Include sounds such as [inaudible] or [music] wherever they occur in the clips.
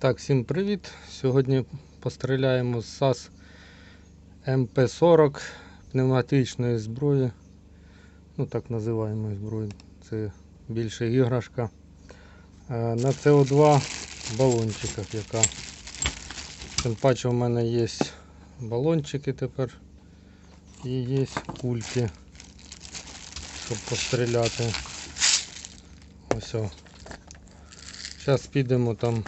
Так, всім привіт. Сьогодні постріляємо з САС МП-40 пневматичної зброї. Ну так називаємо зброю. Це більше іграшка. Е, На СО2 балончиках, яка. Тим паче у мене є балончики тепер і є кульки, щоб постріляти. Ось. Зараз підемо там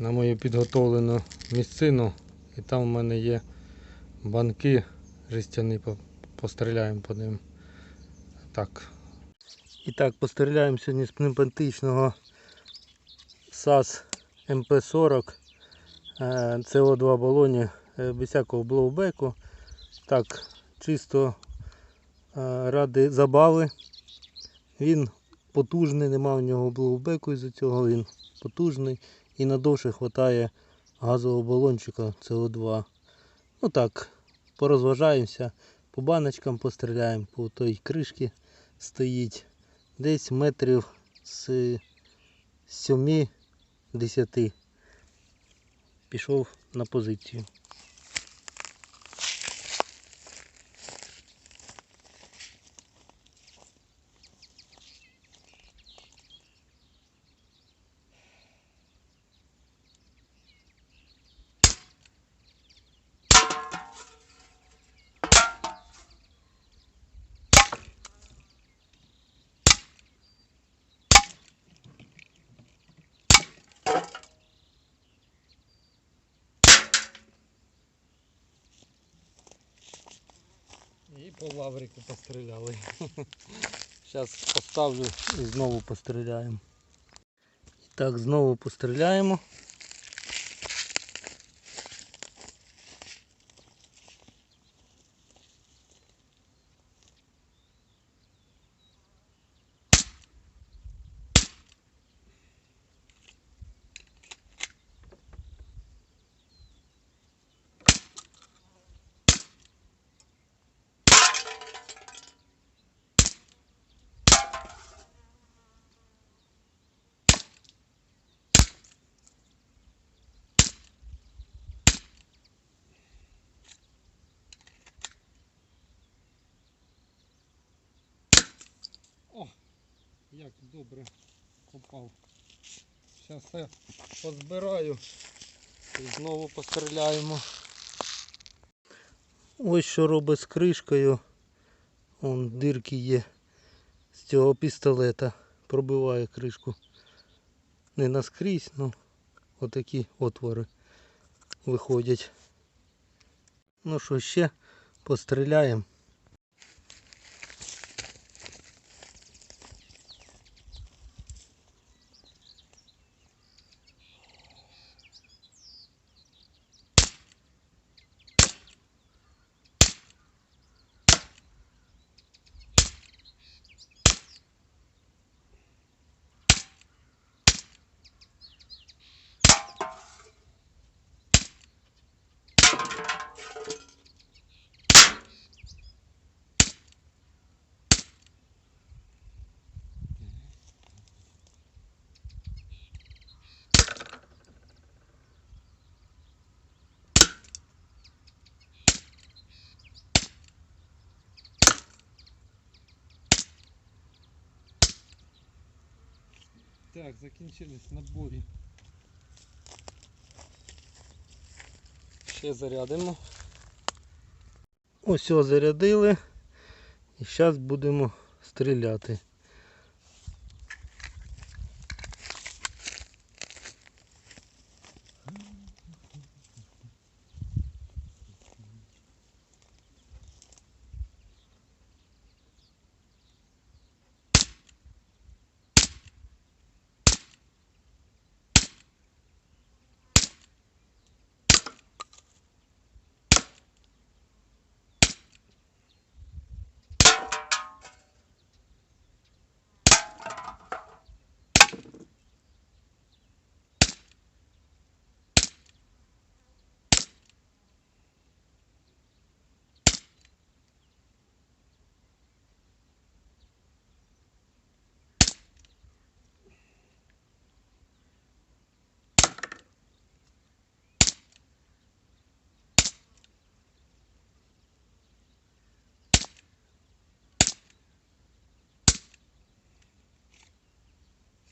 на мою підготовлену місцину і там в мене є банки жестяні, постріляємо по ним. Так. І так, постріляємо сьогодні з пневматичного САС МП-40 е, СО2 балоні е, без всякого блоубеку. Так, чисто е, ради забави. Він потужний, нема в нього блоубеку, із-за цього він потужний і надовше вистачає газового балончика СО2. Ну так, порозважаємося, по баночкам постріляємо, по той кришці стоїть. Десь метрів з 7-10 пішов на позицію. І по лаврику постріляли. [laughs] Зараз поставлю і знову постріляємо. І так, знову постріляємо. Як добре попав. Зараз я позбираю і знову постріляємо. Ось що робить з кришкою. Вон дирки є з цього пістолета. Пробиває кришку. Не наскрізь, ну отакі отвори виходять. Ну що, ще постріляємо. Так, закінчились набої. Ще зарядимо. Ось зарядили. І зараз будемо стріляти.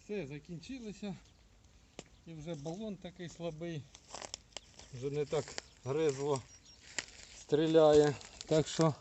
Все, закінчилося. І вже балон такий слабий. Вже не так гризло стріляє. Так що